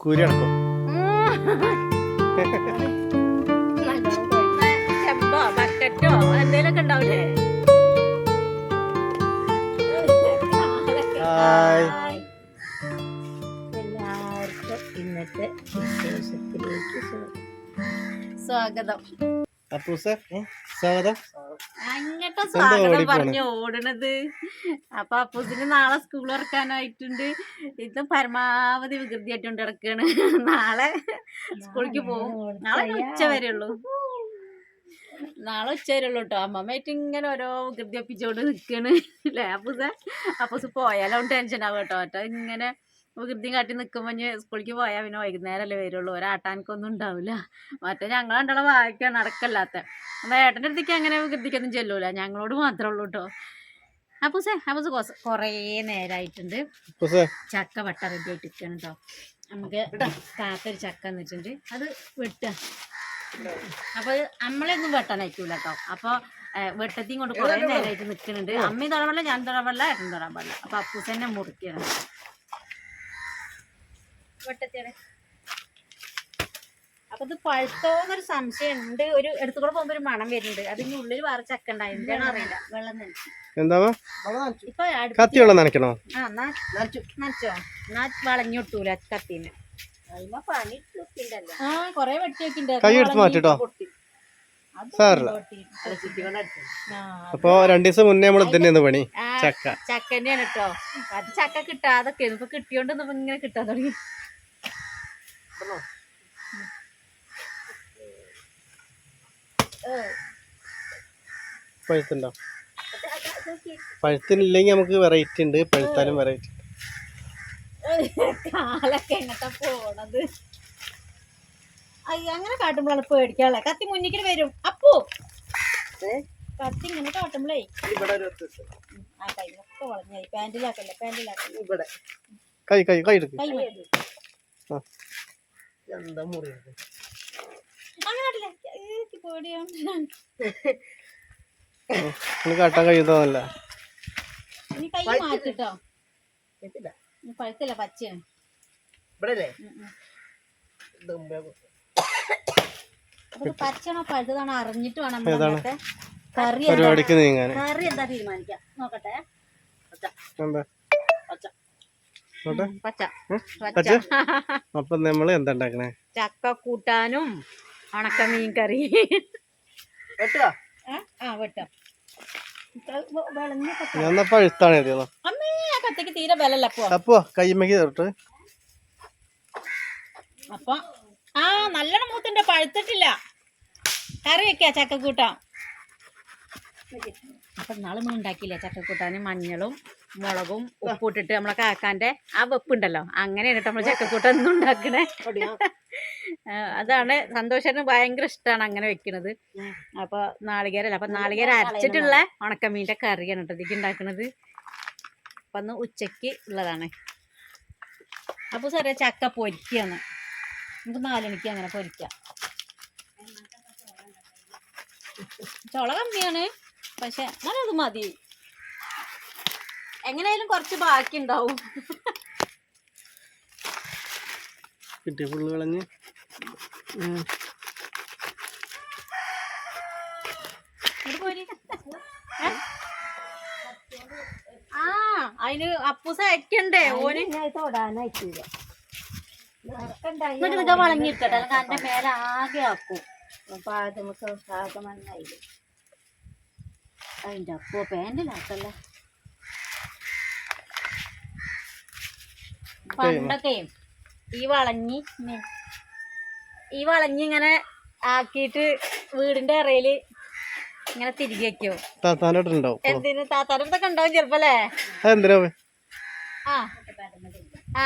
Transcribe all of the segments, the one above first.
കുരി അടക്കും ചെമ്പോ ബക്കറ്റോ എന്തേലൊക്കെ ഉണ്ടാവില്ലേ ഹായ്. എല്ലാവർക്കും ഇന്നത്തെ വിശേഷത്തിലേക്ക് സ്വാഗതം. സ്വാഗതം. എന്താ സ്വാഗതം പറഞ്ഞു ഓടണത്. അപ്പൊ അപ്പൂസിന് നാളെ സ്കൂൾ തുറക്കാനായിട്ടുണ്ട്. ഇത് പരമാവധി വികൃതിയായിട്ടുണ്ട് കിടക്കാണ്. നാളെ സ്കൂളിലേക്ക് പോകും. നാളെ ഉച്ച വരെ ഉള്ളൂ. നാളെ ഉച്ച വരെ ഉള്ളൂ കേട്ടോ അമ്മമ്മയായിട്ട് ഇങ്ങനെ ഓരോ വികൃതി ഒപ്പിച്ചോണ്ട് നിൽക്കാണ് അല്ലേ അപ്പൂസ? അപ്പൂസ് പോയാലും ടെൻഷൻ ആവും കേട്ടോ ഇങ്ങനെ വികൃതിയും കാട്ടി നിൽക്കുമ്പോൾ ഇനി സ്കൂളിലേക്ക് പോയാൽ പിന്നെ വൈകുന്നേരമല്ലേ വരുള്ളൂ. ഒരാട്ടാനക്കൊന്നും ഉണ്ടാവില്ല മറ്റേ ഞങ്ങൾ രണ്ടാളെ വായിക്കാൻ നടക്കല്ലാത്ത. എന്നാൽ ഏട്ടന്റെ അടുത്തേക്ക് അങ്ങനെ വികൃതിക്കൊന്നും ചെല്ലൂല. ഞങ്ങളോട് മാത്രമേ ഉള്ളൂ കേട്ടോ അപ്പൂസേ അപ്പൂസ് കൊസ് കുറേ നേരമായിട്ടുണ്ട് ചക്ക വട്ട റെഡി ആയിട്ടിരിക്കണം കേട്ടോ നമുക്ക് കാത്തൊരു ചക്ക എന്നിട്ടുണ്ട് അത് വെട്ടുക. അപ്പോൾ നമ്മളെ ഒന്നും വെട്ടാൻ അയക്കൂല കേട്ടോ അപ്പോൾ വെട്ടത്തിയും കൊണ്ട് കുറേ നേരമായിട്ട് നിൽക്കുന്നുണ്ട് അമ്മയും തൊടാൻ പാടില്ല ഞാൻ തൊടാൻ പാടില്ല ഏട്ടൻ തൊടാൻ പാടില്ല. അപ്പോൾ അപ്പൂസ് തന്നെ മുറിക്കണം. വെട്ടത്തിയാണ്. അപ്പൊ ഇത് പഴുത്തോന്നൊരു സംശയം ഉണ്ട് ഒരു എടുത്തുകൂടെ പോകുമ്പോ ഒരു മണം വരുന്നുണ്ട്. അതിന്റെ ഉള്ളിൽ വേറെ ചക്ക ഉണ്ടായിരുന്നു അറിയില്ല. വെള്ളം നനച്ചു. ഇപ്പൊ കത്തി വെള്ളം നനയ്ക്കണോ? ആ എന്നാ നനച്ചോ. എന്നാ വളഞ്ഞൊട്ടൂല കത്തിന് ആ കൊറേ വെട്ടി വെക്കിണ്ട്? കൈ എടുത്ത് മാറ്റിട്ടോ? സാറില്ല അപ്പൊ രണ്ടു ദിവസം മുന്നേ നമ്മൾ ഇതന്നെയാണ് പണി. ചക്ക. ചക്കന്നെയാണ് കേട്ടോ അത് ചക്ക കിട്ടാതൊക്കെ ഇപ്പൊ കിട്ടിയോണ്ട് ഇങ്ങനെ കിട്ടാൻ തുടങ്ങി. പഴുത്തുണ്ടോ? പഴുത്തിനില്ലെങ്കിൽ നമുക്ക് വെറൈറ്റി ഉണ്ട്. പഴുത്താലും വെറൈറ്റി കാലൊക്കെ എങ്ങട്ടാ പോണത്? അയ്യ അങ്ങനെ കാട്ടുമ്പോഴാണ് പേടിക്കാളെ കത്തി മുന്നിക്കിട്ട് വരും. അപ്പോ? കത്തി ഇങ്ങനെ കാട്ടുമ്പോഴേ ആ കൈകളൊക്കെ വളഞ്ഞായി. പാന്റിലാക്കല്ലേ പാന്റിലാക്കല്ലേ കൈ കൈ കൈ എടുക്ക്. കൈ മാറ്റി. മുറിയത് കാട്ടാൻ കഴിയുന്നതല്ല. പഴുത്തല്ല. പച്ചയാണ്. പഴുതാണോ അറിഞ്ഞിട്ട് വേണം കറി എന്താ കറി എന്താ തീരുമാനിക്കാം? നോക്കട്ടെ. എന്താ? പച്ച. അപ്പൊ നമ്മൾ എന്താ ഉണ്ടാക്കണേ? ചക്ക കൂട്ടാനും ഉണക്ക മീൻ കറി ഞാൻ പഴുത്താണ് എഴുതിയത്. ആ കത്തിക്ക് തീരെ വിലല്ല അപ്പോ കയ്യമ്മക്ക് തൊട്ട് അപ്പൊ ആ നല്ലോണം മൂത്തുണ്ട്. പഴുത്തിട്ടില്ല. കറി വെക്കാ ചക്കക്കൂട്ടാൻ അപ്പൊ നാളെ നമ്മൾ ഉണ്ടാക്കിയില്ലേ? ചക്കക്കൂട്ടാന് മഞ്ഞളും മുളകും ഉപ്പിട്ടിട്ട് നമ്മളെ കാക്കാന്റെ ആ വെപ്പുണ്ടല്ലോ. അങ്ങനെയാണ് കേട്ടോ നമ്മൾ ചക്കക്കൂട്ടാൻ ഒന്നും ഉണ്ടാക്കണേ. അതാണ് സന്തോഷത്തിന് ഭയങ്കര ഇഷ്ടമാണ് അങ്ങനെ വെക്കണത്. അപ്പൊ നാളികേരല്ല? അപ്പൊ നാളികേരം അരച്ചിട്ടുള്ള ഉണക്കമീന്റെ കറിയാണ് കേട്ടോ ഇതിക്ക് ഉണ്ടാക്കണത്. അപ്പൊ അന്ന് ഉച്ചയ്ക്ക് ഉള്ളതാണ്. അപ്പൊ സാറേ ചക്ക പൊരിക്കാണ്. നമുക്ക് നാലുമണിക്ക് അങ്ങനെ പൊരിക്കാം. ചോള കമ്മിയാണ്. പക്ഷെ നല്ലത് മതി. എങ്ങനെയായാലും കുറച്ച് ബാക്കി ഉണ്ടാവും കിട്ടിയ ഫുള്ള് കളഞ്ഞ്? ആ അതിന് അപ്പൂസ അയക്കണ്ടേ? ഓന്. എന്നിട്ട് വളഞ്ഞിരിക്കട്ടെ. അല്ലെങ്കിൽ അതിന്റെ മേലെ ആകെ ആക്കും. അതിന്റെ അപ്പോ പാന്റിലാക്കല്ലേ പണ്ടൊക്കെ ഈ വളഞ്ഞി ഈ വളഞ്ഞി ഇങ്ങനെ ആക്കിയിട്ട് വീടിന്റെ ഇറയിൽ ഇങ്ങനെ തിരികെ വെക്കോ. താത്താന്റെ ഉണ്ടാവും. എന്തിന്? താത്താരുടെ അടുത്തൊക്കെ ഉണ്ടാവും ചെലപ്പോ അല്ലേ? ആ. ആ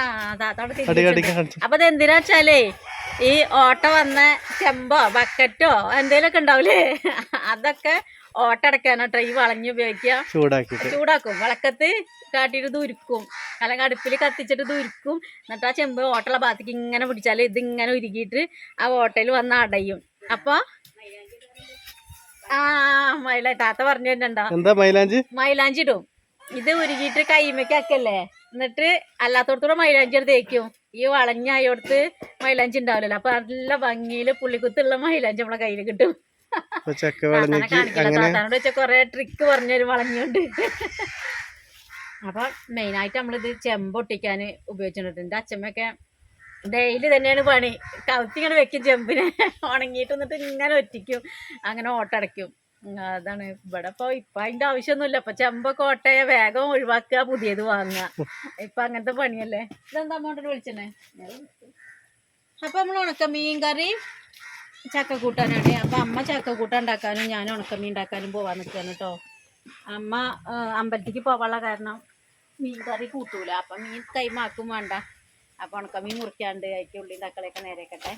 കാണിച്ചു അപ്പൊ ഇത് എന്തിനാ വെച്ചാലേ ഈ ഓട്ട വന്ന ചെമ്പോ ബക്കറ്റോ എന്തേലൊക്കെ ഉണ്ടാവൂലേ? അതൊക്കെ ഓട്ട അടയ്ക്കാനോട്ടോ ഈ വളഞ്ഞ് ഉപയോഗിക്കുക. ചൂടാക്കി ചൂടാക്കും. വിളക്കത്ത് കാട്ടിട്ട് ദുരുക്കും അല്ലെങ്കിൽ അടുപ്പിൽ കത്തിച്ചിട്ട് ദുരുക്കും എന്നിട്ട് ആ ചെമ്പ് ഓട്ടുള്ള ഭാഗത്തേക്ക് ഇങ്ങനെ പിടിച്ചാൽ ഇത് ഇങ്ങനെ ഉരുകിയിട്ട് ആ ഓട്ടയിൽ വന്ന് അടയും. അപ്പോൾ ആ മൈല താത്ത പറഞ്ഞു എന്താ മൈലാഞ്ചി? മൈലാഞ്ചി ഇടും. ഇത് ഉരുകിയിട്ട് കൈമയ്ക്കാക്കല്ലേ. എന്നിട്ട് അല്ലാത്തോടത്തൂടെ മൈലാഞ്ചി എടുത്ത് തേക്കും. ഈ വളഞ്ഞായോടത്ത് മൈലാഞ്ചി ഉണ്ടാവില്ലല്ലോ അപ്പൊ നല്ല ഭംഗിയിൽ പുള്ളിക്കുത്തുള്ള മൈലാഞ്ചി നമ്മളെ കയ്യിൽ കിട്ടും. അപ്പൊ ചക്ക താത്താനെ അങ്ങനെ കൊറേ ട്രിക്ക് പറഞ്ഞൊരു വളഞ്ഞുണ്ട്. അപ്പൊ മെയിനായിട്ട് നമ്മളിത് ചെമ്പൊട്ടിക്കാൻ ഉപയോഗിച്ചിട്ടുണ്ട്. എന്റെ അച്ഛമ്മയൊക്കെ ഡെയിലി തന്നെയാണ് പണി. കവിത്തി ഇങ്ങനെ വെക്കും ചെമ്പിനെ. ഉണങ്ങിയിട്ട് എന്നിട്ട് ഇങ്ങനെ ഒറ്റിക്കും. അങ്ങനെ ഓട്ടടയ്ക്കും അതാണ്. ഇവിടെ ഇപ്പൊ ഇപ്പൊ അതിന്റെ ആവശ്യമൊന്നുമില്ല. ഇപ്പൊ ചെമ്പൊക്കെ ഓട്ടയെ വേഗം ഒഴിവാക്കുക പുതിയത് വാങ്ങുക. ഇപ്പൊ അങ്ങനത്തെ പണിയല്ലേ? ഇതെന്താ അമ്മോട്ട് വിളിച്ചേ അപ്പൊ നമ്മൾ ഉണക്ക മീൻ കറി ചക്ക കൂട്ടാനാണ് അപ്പം അമ്മ ചക്ക കൂട്ടാൻ ഉണ്ടാക്കാനും ഞാൻ ഉണക്കമീൻ ഉണ്ടാക്കാനും പോവാൻ നിൽക്കുകയാണ് കേട്ടോ അമ്മ അമ്പലത്തിക്ക് പോവാനുള്ള കാരണം മീൻ കറി കൂട്ടൂല. അപ്പം മീൻ കൈമാക്കും വേണ്ട. അപ്പം ഉണക്കമീൻ മുറിക്കാണ്ട് അതിന്റെ ഉള്ളി തക്കളിയൊക്കെ നേരെക്കട്ടെ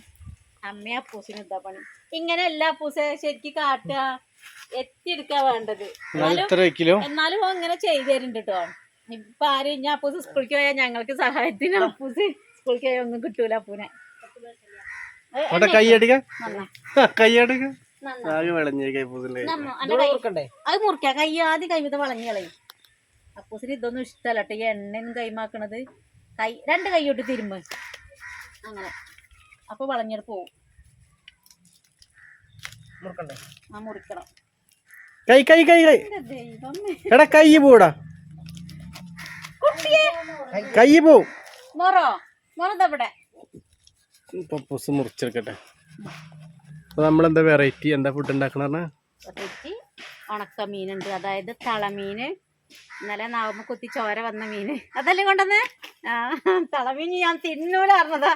അമ്മ അപ്പൂസിന് എന്താ പണി? ഇങ്ങനെ എല്ലാ അപ്പൂസെ ശരിക്കും കാട്ടുക എത്തിയെടുക്കുക വേണ്ടത്. എന്നാലും അങ്ങനെ ഇങ്ങനെ ചെയ്തു തരുന്നുണ്ട് കേട്ടോ ഇപ്പൊ ആരും ഇനി അപ്പൂസ് സ്കൂളിലേക്ക് പോയാൽ ഞങ്ങൾക്ക് സഹായത്തിന് അപ്പൂസ് സ്കൂളിലേക്ക് പോയാൽ ഒന്നും കിട്ടൂല അപ്പൂനെ. അവിടെ കൈയടിക്ക കൈയടിക്ക ആകെ വിളഞ്ഞ കൈപ്പൂസിന്റെ അത് മുറിക്ക. കൈ ആദ്യം കൈമത്തെ വളഞ്ഞു കളയും. അപ്പൂസിന് ഇതൊന്നും ഇഷ്ടമല്ല കേട്ടോ ഈ എണ്ണയും കൈമാക്കണത് കൈ രണ്ട് കൈയോട്ട് തിരുമ്പ്. അങ്ങനെ. അപ്പൊ വളഞ്ഞിട്ട് പോവും. ആ മുറിക്കണം. കൈ കൈ കൈ കൈ. എടാ കൈ പോടാ. കുട്ടിയെ. കൈ പോവും. മൊറോ. മൊറതവിടെ പപ്പൂസ് മുറിച്ചെടുക്കട്ടെ. അപ്പൊ നമ്മളെന്താ വെറൈറ്റി എന്താ ഫുഡ് ഉണ്ടാക്കണ ഒറ്റയ്ക്ക് ഉണക്ക മീനുണ്ട് അതായത് തളമീന്. ഇന്നലെ നാവുമ്പ കുത്തി ചോര വന്ന മീന്. അതല്ലേ കൊണ്ടുവന്നേ? തളമീൻ ഞാൻ തിന്നൂല പറഞ്ഞതാ.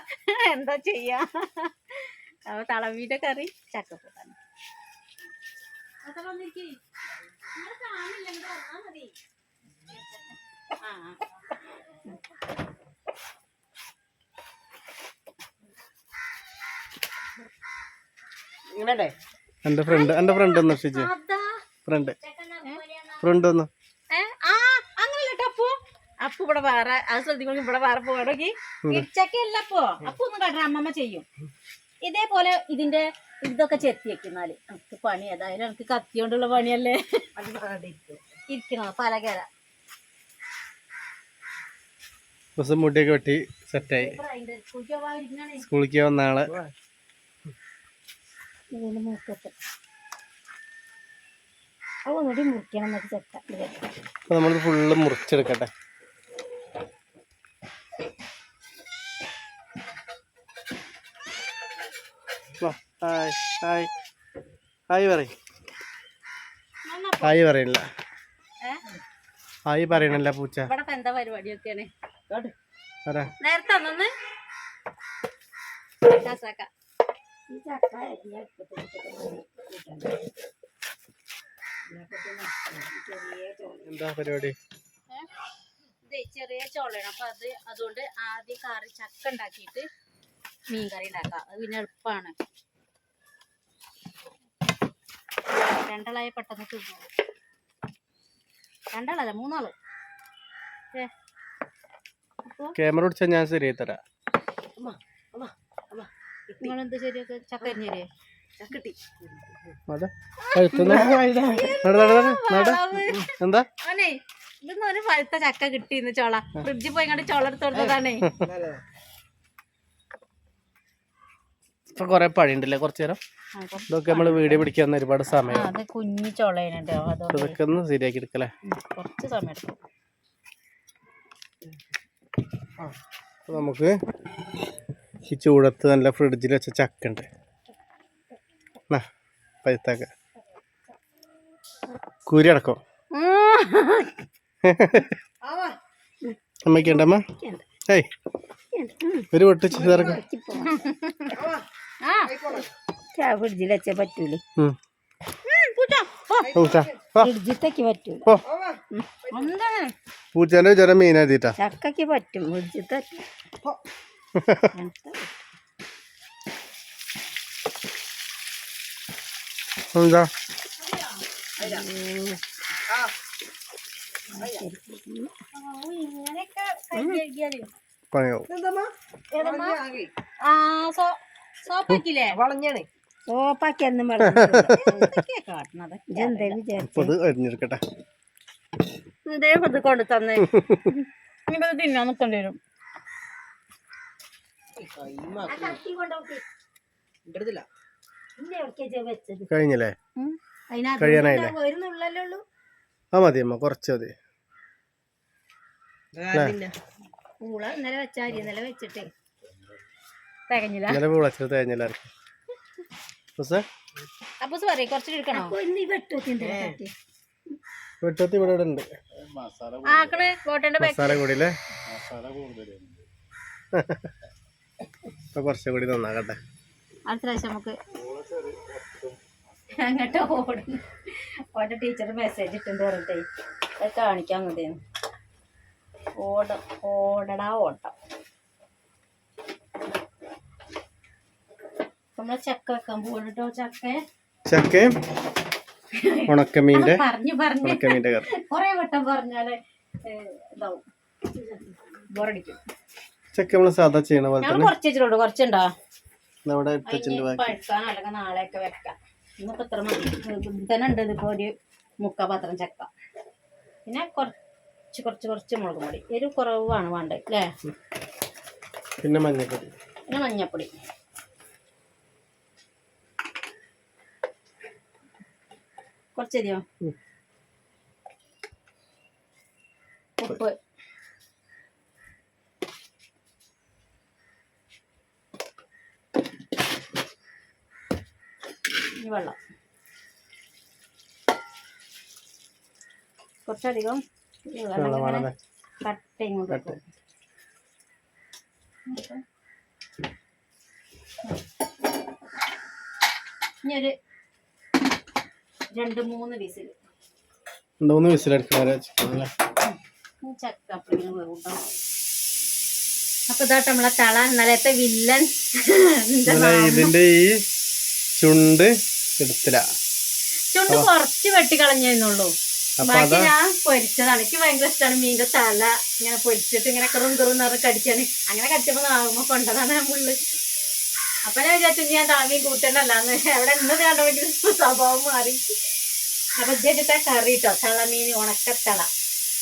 എന്താ ചെയ്യാ? തളമീന്റെ കറി ചക്കക്കൂട്ടാണ്. ആ. എന്റെ ഫ്രണ്ട് എന്റെ ഫ്രണ്ട് ഒന്ന് ഫ്രണ്ട് ഫ്രണ്ട് ഒന്ന്. അപ്പു? ഇവിടെ വേറെ അത് ഇവിടെ വേറെ പോകണമെങ്കിൽ ഇടിച്ചക്കല്ല അപ്പോ? അപ്പു ഒന്നും കണ്ട അമ്മമ്മ ചെയ്യും. ഇതേപോലെ ഇതിന്റെ ഇതൊക്കെ ചെത്തി വെക്കുന്നാൽ. നമുക്ക് പണി ഏതായാലും എനിക്ക് കത്തി കൊണ്ടുള്ള പണിയല്ലേ ഇരിക്കണോ? പലകര മുടിയൊക്കെ വെട്ടി സെറ്റായി സ്കൂളിലേക്ക് വന്ന ആളെ. ഇതിന്റെ മൂക്കത്ത് അത് ഒന്നുകൂടി മുറിക്കണം എന്നൊക്കെ ചെത്ത നമ്മൾ ഫുള്ള് മുറിച്ചെടുക്കട്ടെ. വാ, ഹായ് ഹായ്. ഹായ് പറയ്. ഹായ് പറയണില്ല. ഹായ് പറയണില്ല പൂച്ച. എന്താ പരിപാടിയൊക്കെയാണ്? നേരത്തെ അന്നൊന്ന് കാസാക്ക. എന്താ പരിപാടി? ചെറിയ ചോളയാണ്. അപ്പൊ അത് അതുകൊണ്ട് ആദ്യം കറി ചക്ക ഉണ്ടാക്കിയിട്ട് മീൻ കറി ഉണ്ടാക്കാം. അത് പിന്നെ എളുപ്പമാണ് രണ്ടാളായ പെട്ടെന്ന് തിന്നു. രണ്ടാളല്ല മൂന്നാൾ. ക്യാമറ പിടിച്ചാൽ ഞാൻ ശരിയായി തരാം. നിങ്ങളെന്ത് ശരിയൊക്കെ? ചക്ക അരിഞ്ഞരേ. എന്താ? അവനെ ഇതൊന്നും ഒരു പഴുത്ത ചക്ക കിട്ടിന്ന് ചോള. ഫ്രിഡ്ജിൽ പോയി കണ്ട് ചോള എടുത്ത് കൊടുത്തതാണേ. ഇപ്പൊ കൊറേ പണിയുണ്ടല്ലേ കുറച്ചു നേരം? ഇതൊക്കെ നമ്മൾ വീഡിയോ പിടിക്കാൻ ഒരുപാട് സമയം അത് കുഞ്ഞു ചോളയുണ്ട് ഇതൊക്കെ ഒന്ന് ശരിയാക്കി എടുക്കല്ലേ? കുറച്ച് സമയം എടുക്കും. നമുക്ക് ഈ ചൂടത്ത് നല്ല ഫ്രിഡ്ജിൽ വെച്ച ചക്ക ഉണ്ട് പഴുത്താക്ക. കുരി അടക്കോ? അമ്മക്കണ്ടമ്മ ഏയ്. ഒരു പൊട്ട് ആ ഫ്രിഡ്ജിൽ വെച്ച പറ്റൂലേ. ഫ്രിഡ്ജിത്തേക്ക് പൂച്ചേന്റെ വിചാരം മീനാതിട്ടാ ചക്കക്ക് പറ്റും ഫ്രിഡ്ജിത്തെ എന്താ പണിയാവും ഏതമ്മാ? ആ സോ സോപ്പാക്കില്ലേ വളഞ്ഞാണ്. സോപ്പാക്കി എന്നും അത് അരിഞ്ഞെടുക്കട്ടെ കൊണ്ട് തന്നെ തിന്നാൻ നിൽക്കേണ്ടി വരും കത്തി കൊണ്ടോക്കി ഇന്നെ എവിടേക്കാ വെച്ചത് കഴിഞ്ഞല്ലേ? കഴിയാനായില്ലേ? ആ മതി അമ്മ കുറച്ച് മതി. പൂള ഇന്നലെ വെട്ടുവത്തിന്റെ കത്തി വെട്ടത്തി ഇവിടെ ഉണ്ട്. ആക്കണ് കോട്ടന്റെ ബാക്ക് മസാല കൂടി അല്ലേ ഇപ്പൊ കുറച്ചും കൂടി നന്നാകട്ടെ. അടുത്ത പ്രാവശ്യം നമുക്ക് അങ്ങോട്ട് ഓടുന്നു. ഓന്റെ ടീച്ചർ മെസ്സേജ് ഇട്ടുണ്ട് പറഞ്ഞിട്ടേ അത് കാണിക്കാൻ വേണ്ടിയാണ്. ഓട ഓടടാ ഓട്ടം. നമ്മളെ ചക്ക വെക്കാൻ പോകട്ടോ ചക്ക? ചക്കയും ഉണക്കമീന്റെ? പറഞ്ഞു പറഞ്ഞു. ഉണക്കമീന്റെ കറി. കൊറേ വട്ടം പറഞ്ഞാൽ ഏ, ഇതാവും. ബോറടിക്കും. ചക്ക നമ്മൾ സാധാ ചെയ്യണ പോലെ ഞങ്ങൾ തന്നെ. കുറച്ച് വെച്ചിട്ടുള്ളൂ കുറച്ചുണ്ടോ? നമ്മുടെ എടുത്തച്ചിന്റെ ബാക്കി. പഴുക്കാൻ അല്ലെങ്കിൽ നാളെയൊക്കെ വെക്കാം. ഇന്നിപ്പോ ഇത്ര മതി. ഇത് തന്നെ ഉണ്ട്. ഇതിപ്പോ ഒരു മുക്കാ പാത്രം ചക്ക. പിന്നെ കുറച്ച് കുറച്ച് കുറച്ച് മുളക് പൊടി. എരിവ് കുറവാണ് വേണ്ടത് അല്ലേ? പിന്നെ മഞ്ഞപ്പൊടി. പിന്നെ മഞ്ഞപ്പൊടി. കുറച്ചരിയോ കുറച്ചധികം ഈ വെള്ളം വെള്ളം കട്ട ഇങ്ങോട്ട് ഇനി ഒരു രണ്ട് മൂന്ന് വിസിൽ. രണ്ട് മൂന്ന് വിസിൽ അല്ലേ? ചക്ക അപ്പടിങ്ങനെ വേവും അപ്പൊ ഇതാട്ട് നമ്മളെ തള. ഇന്നലത്തെ വില്ലൻ. ഇതിന്റെ ഈ ചുണ്ട് എടുത്തില്ല. ചുണ്ട് കുറച്ച് വെട്ടിക്കളഞ്ഞു അപ്പൊ ബാക്കി ഞാൻ പൊരിച്ചതാണ്. എനിക്ക് ഭയങ്കര ഇഷ്ടമാണ് മീന്റെ തല. ഇങ്ങനെ പൊരിച്ചിട്ട് ഇങ്ങനെ കറും കറും നിറ കടിച്ചാണ് അങ്ങനെ കടിച്ചപ്പോൾ നാവുമ്പോ കൊണ്ടതാണ് ഞാൻ മുള്ളു അപ്പൊ ഞാൻ വിചാരിച്ചു ഞാൻ താമീൻ കൂട്ടണ്ടല്ലാന്ന് അവിടെ ഇന്ന് കണ്ടെങ്കിൽ സ്വഭാവം മാറി. അപ്പൊ ഇതിട്ട കറി കേട്ടോ തളമീൻ ഉണക്കത്തള.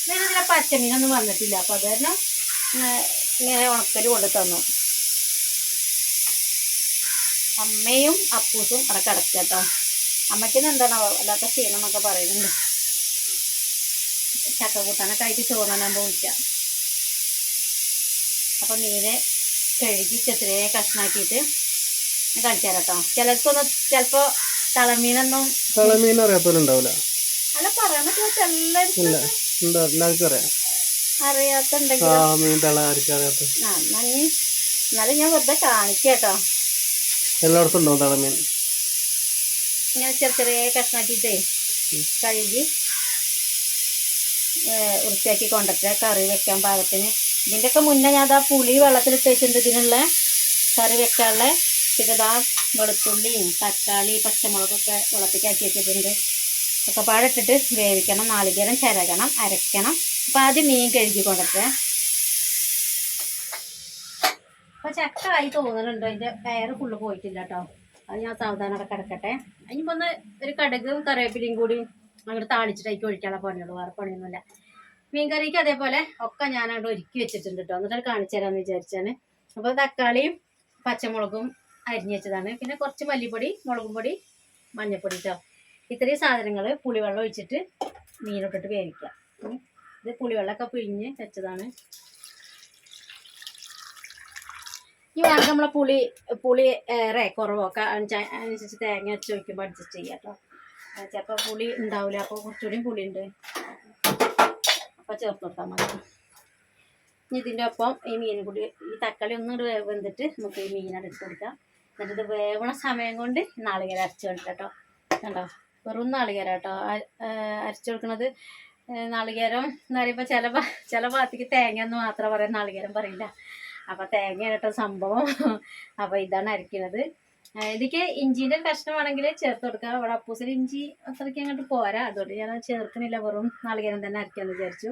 ഇതിലെ പച്ചമീനൊന്നും വന്നിട്ടില്ല. അപ്പൊ അത് കാരണം ആ, ഇങ്ങനെ ഉണക്കൽ കൊണ്ട് തന്നു. അമ്മയും അപ്പൂസും അവിടെ കിടക്കാട്ടോ കേട്ടോ എന്താണോ വല്ലാത്ത ക്ഷീണം എന്നൊക്കെ പറയുന്നുണ്ട്. ചക്ക കൂട്ടാനൊക്കെ ആയിട്ട് ചോറിനാൻ വിളിക്കാം. അപ്പൊ നീരെ കഴുകി ചെറിയ കഷ്ണാക്കിയിട്ട് കാണിച്ചു തരാം കേട്ടോ. ചിലർക്കൊന്നും ചിലപ്പോ തളമീനൊന്നും തളമീൻ അറിയാത്തവരുണ്ടാവില്ല അല്ല പറയാൻ എല്ലാവർക്കും അറിയാം എന്നാലും ഞാൻ വെറുതെ കാണിക്കട്ടോ കേട്ടോ. എല്ലായിടത്തും ഉണ്ടാവും തളമീൻ? ഇങ്ങനെ ചെറിയ ചെറിയ കഷ്ണാക്കിയിട്ടേ കഴുകി വൃത്തിയാക്കി കൊണ്ടിട്ട് കറി വെക്കാൻ പാകത്തിന്. ഇതിന്റെയൊക്കെ മുന്നേ ഞാൻ അതാ പുളി വെള്ളത്തിലിട്ട് വെച്ചിട്ടുണ്ട് ഇതിനുള്ള കറി വെക്കാനുള്ള. പിന്നെ ഇതാ വെളുത്തുള്ളിയും തക്കാളി പച്ചമുളകൊക്കെ വെള്ളത്തിലാക്കി വെച്ചിട്ടുണ്ട്. ഒക്കെ പാടിട്ടിട്ട് വേവിക്കണം. നാളികേരം ചിരകണം അരയ്ക്കണം. അപ്പം ആദ്യം മീൻ കഴുകി കൊണ്ടിട്ട്. അപ്പം ചക്ക ആയി തോന്നുന്നുണ്ട് അതിന്റെ കയറ് ഫുള്ള് പോയിട്ടില്ല കേട്ടോ. അത് ഞാൻ സാവധാനം കിടക്കട്ടെ. ഇനിയിപ്പോ ഒന്ന് ഒരു കടുകും കറിവേപ്പിലയും കൂടി അങ്ങോട്ട് താളിച്ചിട്ട് ഒഴിക്കാനുള്ള പണിയുള്ളൂ വേറെ പണിയൊന്നുമില്ല. മീൻകറിക്ക് അതേപോലെ ഒക്കെ ഞാൻ അവിടെ ഒരുക്കി വെച്ചിട്ടുണ്ട് കേട്ടോ എന്നിട്ട് കാണിച്ചു തരാമെന്ന് വിചാരിച്ചാണ്. അപ്പോൾ തക്കാളിയും പച്ചമുളകും അരിഞ്ഞു വെച്ചതാണ്. പിന്നെ കുറച്ച് മല്ലിപ്പൊടി മുളകും പൊടി മഞ്ഞൾപ്പൊടി കേട്ടോ ഇത്രയും സാധനങ്ങൾ പുളിവെള്ളം ഒഴിച്ചിട്ട് മീനിട്ടിട്ട് വേവിക്കുക ഉം. ഇത് പുളിവെള്ളമൊക്കെ പിഴിഞ്ഞ് വെച്ചതാണ്. ഈ വേണമെങ്കിൽ നമ്മളെ പുളി പുളി ഏറെ കുറവൊക്കെ അനുസ- അനുസരിച്ച് തേങ്ങ വെച്ച് വയ്ക്കുമ്പോൾ അഡ്ജസ്റ്റ് ചെയ്യാം കേട്ടോ ചിലപ്പോൾ പുളി ഉണ്ടാവില്ല അപ്പോൾ കുറച്ചുകൂടി പുളി ഉണ്ട്. അപ്പോൾ ചേർത്ത് കൊടുത്താൽ മതി. ഇനി ഇതിന്റെ ഒപ്പം ഈ മീൻ കൂടി ഈ തക്കാളി ഒന്നും വെന്തിട്ട് നമുക്ക് ഈ മീനോട് ഇട്ട് കൊടുക്കാം. എന്നിട്ട് ഇത് വേവണ സമയം കൊണ്ട് നാളികേരം അരച്ച് കൊടുക്കാം കേട്ടോ. കണ്ടോ? വെറും നാളികേരം കേട്ടോ. അരച്ച് കൊടുക്കുന്നത് നാളികേരം എന്ന് പറയുമ്പോൾ ചില ചില ഭാഗത്തേക്ക് തേങ്ങ എന്ന് മാത്രം പറയാം നാളികേരം പറയില്ല. അപ്പം തേങ്ങ കേട്ടോ സംഭവം. അപ്പോൾ ഇതാണ് അരക്കുന്നത് ഇതിക്ക് ഇഞ്ചിന്റെ ഒരു കഷ്ണമാണെങ്കിൽ ചേർത്ത് കൊടുക്കാം. അവിടെ അപ്പൂസിൽ ഇഞ്ചി അത്രയ്ക്ക് അങ്ങോട്ട് പോരാ. അതുകൊണ്ട് ഞാൻ ചേർക്കുന്നില്ല. വെറും നാളികേരം തന്നെ അരയ്ക്കാന്ന് വിചാരിച്ചു.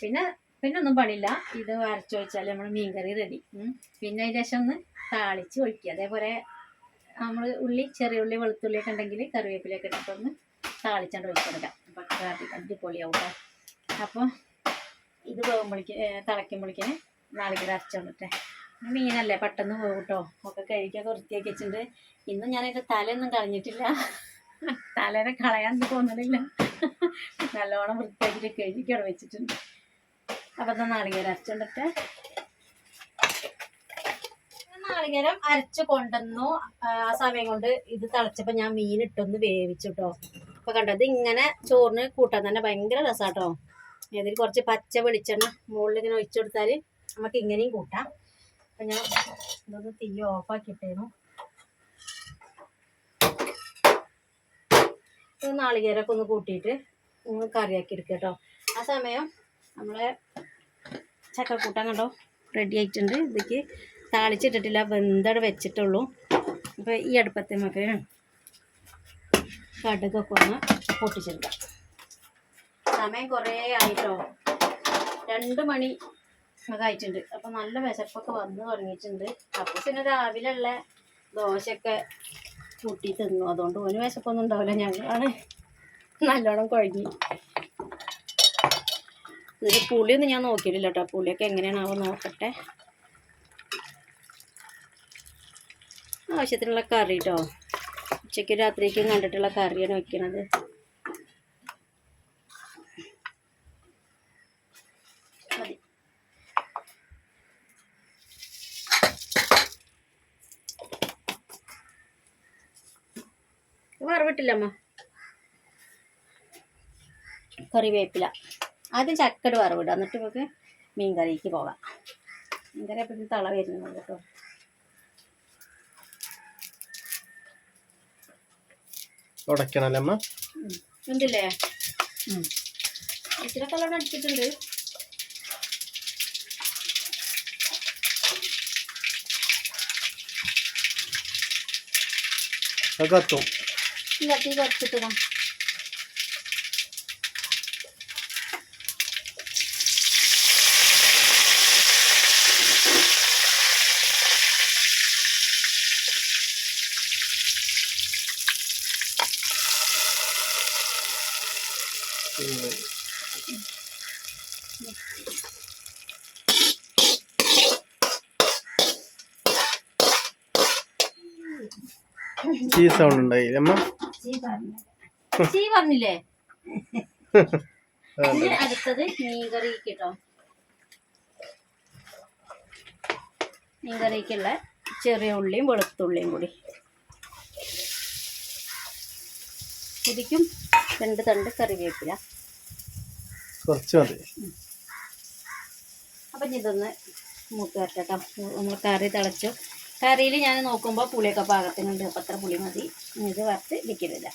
പിന്നെ പിന്നെ ഒന്നും പണിയില്ല. ഇത് അരച്ചു വെച്ചാൽ നമ്മൾ മീൻകറി റെഡി. പിന്നെ അതിന് ശേഷം ഒന്ന് താളിച്ച് ഒഴിക്കുക. അതേപോലെ നമ്മൾ ഉള്ളി ചെറിയ ഉള്ളി വെളുത്തുള്ളി ഒക്കെ ഉണ്ടെങ്കിൽ കറിവേപ്പിലൊക്കെ ഇട്ടിട്ടൊന്ന് താളിച്ചാണ്ട് ഒഴിച്ചെടുക്കാം അപ്പം കറി അടിപൊളിയാവും അപ്പോൾ ഇത് വേകുമ്പോഴേക്ക് തിളയ്ക്കുമ്പോഴേക്കിന് നാളികേരം അരച്ചോണ്ടിട്ടെ മീനല്ലേ പെട്ടെന്ന് പോകും കേട്ടോ ഒക്കെ കഴിക്കൊക്കെ വൃത്തിയാക്കി വെച്ചിട്ടുണ്ട്. ഇന്നും ഞാൻ എന്റെ തലയൊന്നും കളഞ്ഞിട്ടില്ല. തലേനെ കളയാൻ തോന്നണില്ല. നല്ലോണം വൃത്തിയാക്കിയിട്ട് കഴുകിക്കവിടെ വെച്ചിട്ടുണ്ട്. അപ്പൊ എന്നാൽ നാളികേരം അരച്ചുകൊണ്ടിട്ട് നാളികേരം അരച്ചു കൊണ്ടുവന്നു. ആ സമയം കൊണ്ട് ഇത് തിളച്ചപ്പോൾ ഞാൻ മീനിട്ടൊന്ന് വേവിച്ചുട്ടോ അപ്പോൾ കണ്ടത് ഇങ്ങനെ ചോറിന് കൂട്ടാൻ തന്നെ ഭയങ്കര രസാട്ടോ ഇതിൽ കുറച്ച് പച്ച വെളിച്ചെണ്ണ മുകളിൽ ഇങ്ങനെ ഒഴിച്ചു കൊടുത്താൽ നമുക്ക് ഇങ്ങനെയും കൂട്ടാം. അപ്പം ഞാൻ ഇതൊന്ന് തീ ഓഫാക്കിയിട്ടേന്നു ഇത് നാളികേരമൊക്കെ ഒന്ന് കൂട്ടിയിട്ട് ഒന്ന് കറിയാക്കി എടുക്കുക കേട്ടോ ആ സമയം നമ്മളെ ചക്കക്കൂട്ടാൻ കണ്ടോ? റെഡി ആയിട്ടുണ്ട്. ഇതിക്ക് താളിച്ചിട്ടിട്ടില്ല. വെന്തട വെച്ചിട്ടുള്ളൂ. അപ്പോൾ ഈ അടുപ്പത്തെ നമുക്ക് കടുകൊക്കെ ഒന്ന് പൊട്ടിച്ചെടുക്കാം. സമയം കുറേ ആയിട്ടോ? രണ്ട് മണി ഒക്കെ അപ്പൊ നല്ല വിശപ്പൊക്കെ വന്ന് തുടങ്ങിയിട്ടുണ്ട്. അപ്പോൾ പിന്നെ രാവിലെ ഉള്ള ദോശയൊക്കെ കൂട്ടി തിന്നു. അതുകൊണ്ട് ഒരു വിശപ്പൊന്നും ഉണ്ടാവില്ല. ഞങ്ങളാണ് നല്ലോണം കുഴങ്ങി. ഇതിൽ പുളിയൊന്നും ഞാൻ നോക്കിയിട്ടില്ല കേട്ടോ. പുളിയൊക്കെ എങ്ങനെയാണാവോ നോക്കട്ടെ. ആവശ്യത്തിനുള്ള കറി കേട്ടോ ഉച്ചയ്ക്ക് രാത്രിക്കും കണ്ടിട്ടുള്ള കറിയാണ് വെക്കണത് മതി അമ്മ കറിവേപ്പില. ആദ്യം ചക്കട് വറവിടുക. എന്നിട്ട് നമുക്ക് മീൻ കറിക്ക് പോകാം. മീൻ കറി അപ്പം തള വരുന്നുണ്ട് കേട്ടോ. ഉടയ്ക്കണല്ലേ അമ്മ ഉണ്ടല്ലേ? ഇച്ചിരി കളർ അടിച്ചിട്ടുണ്ട്. കത്തും ഈ കത്തി ഈ സൗണ്ട് ഉണ്ടായി. അമ്മ? ചീ പറഞ്ഞില്ലേ? അടുത്തത് മീൻകറി കേട്ടോ മീൻകറിക്കുള്ള ചെറിയ ഉള്ളിയും വെളുത്തുള്ളിയും കൂടി. ഇതിക്കും രണ്ട് തണ്ട് കറിവേപ്പില. കുറച്ച് മതി. അപ്പം ഇതൊന്ന് മൂത്ത് വരട്ടോ നമ്മൾ കറി തിളച്ചു. കറിയിൽ ഞാൻ നോക്കുമ്പോൾ പുളിയൊക്കെ പാകത്തിനുണ്ട്. അപ്പം അത്ര പുളി മതി. ഇത് വറുത്ത് വെക്കരുത്.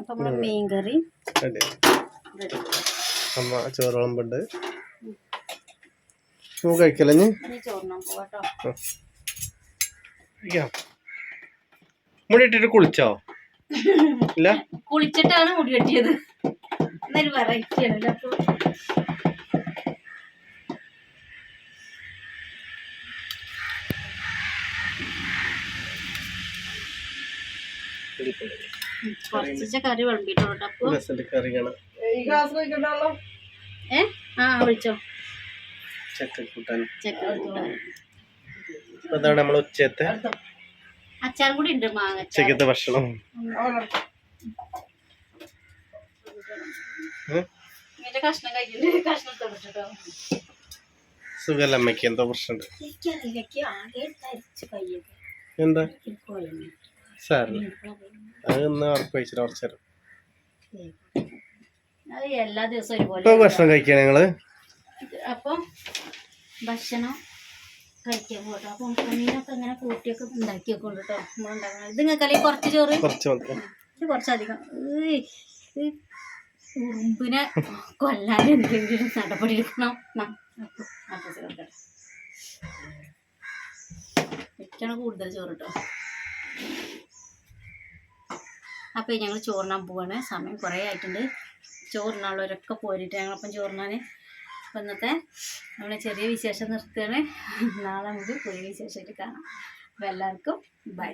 അപ്പം നമ്മുടെ മീൻ കറി അമ്മ ചോറ് വിളമ്പുണ്ട് കഴിക്കല്ലേ? ഇനി? പോവാട്ടോ. മുടി ഇട്ടിട്ട് കുളിച്ചോ? ഇല്ല? കുളിച്ചിട്ടാണ് മുടി കെട്ടിയത്. എന്നൊരു കറി വിളമ്പിട്ടുണ്ട് അപ്പൊ. ഏ? ആ വിളിച്ചോ ചക്ക കൂട്ടാൻ ചക്ക കൂട്ടാൻ. അതാണ് നമ്മൾ ഉച്ചത്തെ ഉച്ചക്കത്തെ ഭക്ഷണം. സുഖല്ല അമ്മയ്ക്ക്. എന്തോ പ്രശ്നമുണ്ട് കയ്യൊക്കെ എന്താ? സാറില്ല അത് ഇന്ന് ഉറപ്പ് കഴിച്ചിട്ട് കുറച്ച് നേരം. എല്ലാ ദിവസവും ഭക്ഷണം കഴിക്കാൻ ഞങ്ങൾ അപ്പം ഭക്ഷണം കഴിക്കാൻ പോട്ടോ അപ്പം ഉണക്കമീനൊക്കെ ഇങ്ങനെ കൂട്ടിയൊക്കെ ഉണ്ടാക്കി വെക്കൊണ്ട് കേട്ടോ നമ്മളുണ്ടാക്കണം ഇത് നിങ്ങൾക്കല്ലേ കുറച്ച് ചോറ്? കുറച്ച് കുറച്ചധികം. ഉറുമ്പിനെ കൊല്ലാൻ എന്തെങ്കിലും നടപടി എടുക്കണം. അപ്പൊ, അപ്പൊ. വെക്കണം കൂടുതൽ ചോറ് കേട്ടോ അപ്പോൾ ഞങ്ങൾ ചോറിനാൻ പോവാണ്. സമയം കുറേ ആയിട്ടുണ്ട്. ചോറിനാളവരൊക്കെ പോരിട്ട് ഞങ്ങളപ്പം ചോറിനാൻ അപ്പം ഇന്നത്തെ നമ്മുടെ ചെറിയ വിശേഷം നിർത്തുകയാണ്. നാളെ നമുക്ക് പുതിയ വിശേഷമായിട്ട് കാണാം. അപ്പം എല്ലാവർക്കും ബൈ.